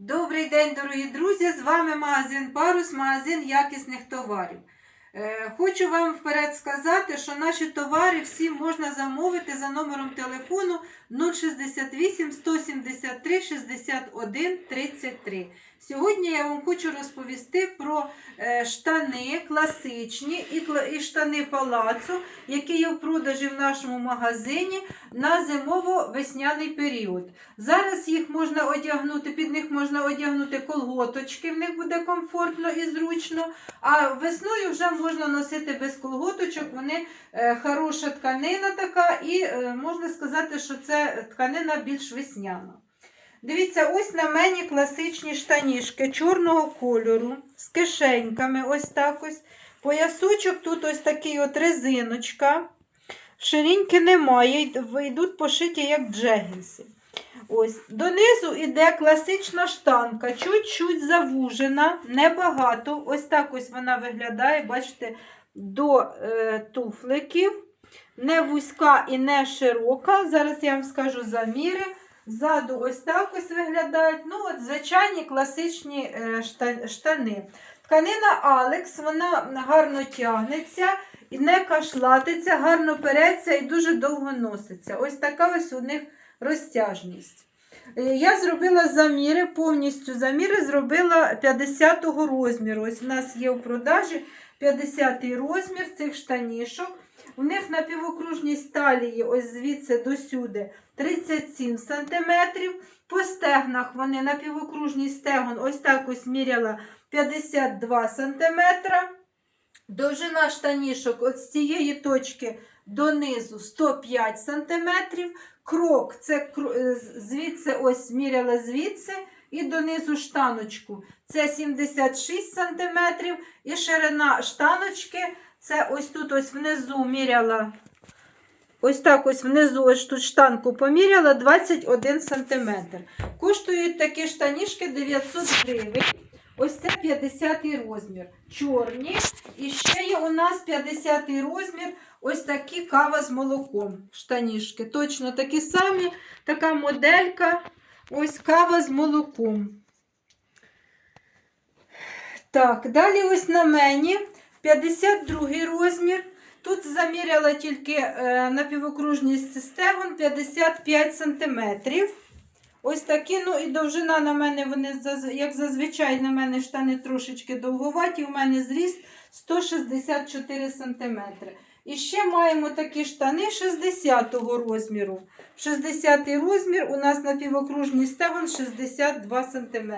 Добрий день, дорогі друзі! З вами магазин Парус, магазин якісних товарів. Е, Хочу вам вперед сказати, що наші товари всі можна замовити за номером телефону 068 173 61 33. Сьогодні я вам хочу розповісти про е, штани класичні і штани палацу, які є в продажі в нашому магазині на зимово-весняний період. Зараз їх можна одягнути, під них можна одягнути колготочки, в них буде комфортно і зручно. А весною вже можна носити без колготочок. Вони е, хороша тканина така, і е, можна сказати, що це тканина більш весняна. Дивіться, ось на мені класичні штанішки чорного кольору з кишеньками. Ось так ось. Поясочок тут ось такий от резиночка. Шириньки немає, йд- йдуть пошиті як джегінси. Ось. Донизу йде класична штанка, чуть-чуть завужена, небагато. Ось так ось вона виглядає, бачите, до е, туфликів. Не вузька і не широка. Зараз я вам скажу заміри. Ззаду ось так ось виглядають. Ну, от звичайні класичні е, штани. Тканина Алекс, вона гарно тягнеться не кашлатиться, гарно переться і дуже довго носиться. Ось така ось у них розтяжність. Е, Я зробила заміри, повністю заміри зробила 50-го розміру. Ось у нас є в продажі 50-й розмір цих штанішок. У них на півокружність талії, ось звідси до сюди, 37 см. По стегнах вони на півокружність стегон ось так ось міряла 52 см. Довжина штанішок от з цієї точки донизу 105 см. Крок це е, звідси ось міряла звідси і донизу штаночку. Це 76 см. І ширина штаночки це ось тут ось внизу міряла. Ось так ось внизу, ось тут штанку поміряла 21 см. Коштують такі штанішки 900 гривень. Ось це 50 розмір. Чорні. І ще є у нас 50 розмір. Ось такі кава з молоком. Штанішки. Точно такі самі. Така моделька. Ось кава з молоком. Так, далі ось на мені 52 розмір. Тут заміряла тільки е, на півокружність стегон 55 см. Ось такі, ну і довжина на мене, вони, як зазвичай, на мене штани трошечки довговаті. У мене зріст 164 см. І ще маємо такі штани 60 розміру. 60 розмір у нас на півокружній стегон 62 см.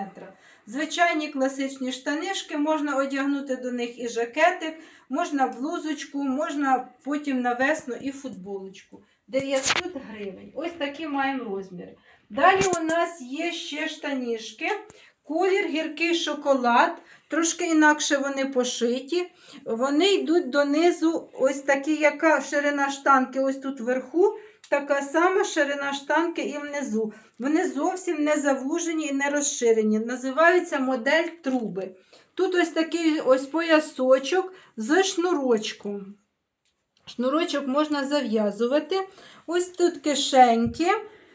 Звичайні класичні штанишки, можна одягнути до них і жакетик, можна блузочку, можна потім на весну і футболочку. 900 гривень. Ось такі маємо розміри. Далі у нас є ще штанішки. Колір гіркий шоколад. Трошки інакше вони пошиті. Вони йдуть донизу, ось такі, яка ширина штанки, ось тут вверху, така сама ширина штанки і внизу. Вони зовсім не завужені і не розширені. Називаються модель труби. Тут ось такий ось поясочок з шнурочком. Шнурочок можна зав'язувати. Ось тут кишеньки,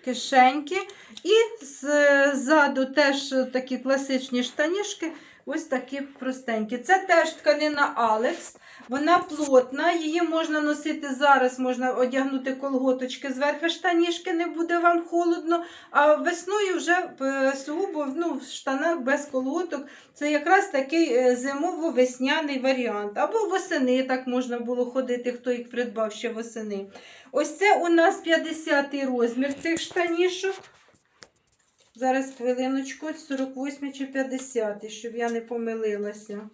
кишеньки. І з- ззаду теж такі класичні штанішки, ось такі простенькі. Це теж тканина Алекс. Вона плотна, її можна носити зараз, можна одягнути колготочки зверху штанішки, не буде вам холодно. А весною вже е, сугубо ну, в штанах без колготок. Це якраз такий е, зимово-весняний варіант. Або восени так можна було ходити, хто їх придбав ще восени. Ось це у нас 50-й розмір цих штанішок. Зараз хвилиночку, 48 чи 50, щоб я не помилилася.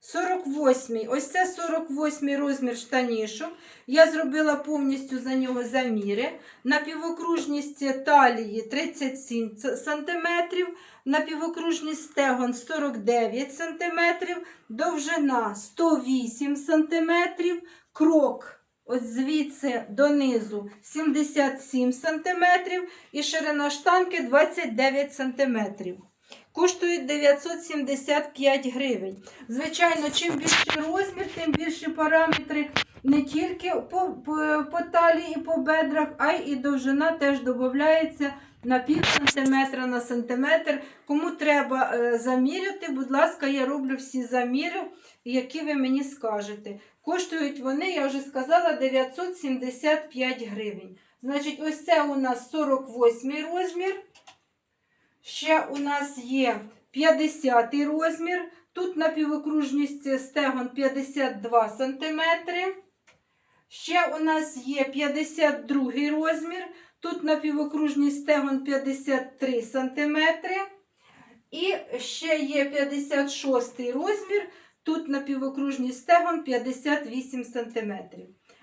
48. Ось це 48 розмір штанішок. Я зробила повністю за нього заміри. На півокружність талії 37 см, на півокружність стегон 49 см, довжина 108 см, крок ось звідси донизу 77 см і ширина штанки 29 см. Коштують 975 гривень. Звичайно, чим більший розмір, тим більші параметри не тільки по, по, по талії і по бедрах, а й довжина теж додається на пів сантиметра, на сантиметр. Кому треба е, заміряти, будь ласка, я роблю всі заміри, які ви мені скажете. Коштують вони, я вже сказала, 975 гривень. Значить, ось це у нас 48 розмір. Ще у нас є 50 розмір. Тут на півокружність стегон 52 см. Ще у нас є 52 розмір. Тут на півокружність стегон 53 см. І ще є 56 розмір. Тут на півокружні стегон 58 см.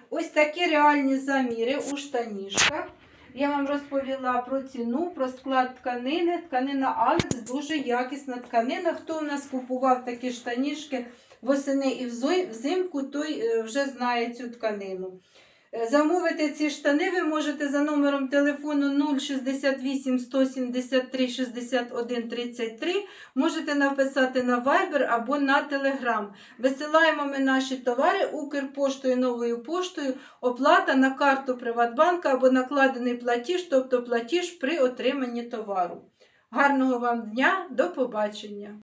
Ось такі реальні заміри у штанішках. Я вам розповіла про ціну, про склад тканини. Тканина Алекс дуже якісна тканина. Хто у нас купував такі штанішки восени і взимку, той е, вже знає цю тканину. Е, Замовити ці штани ви можете за номером телефону 068 173 61 33. Можете написати на Viber або на Telegram. Висилаємо ми наші товари Укрпоштою, новою поштою, оплата на карту Приватбанка або накладений платіж, тобто платіж при отриманні товару. Гарного вам дня, до побачення!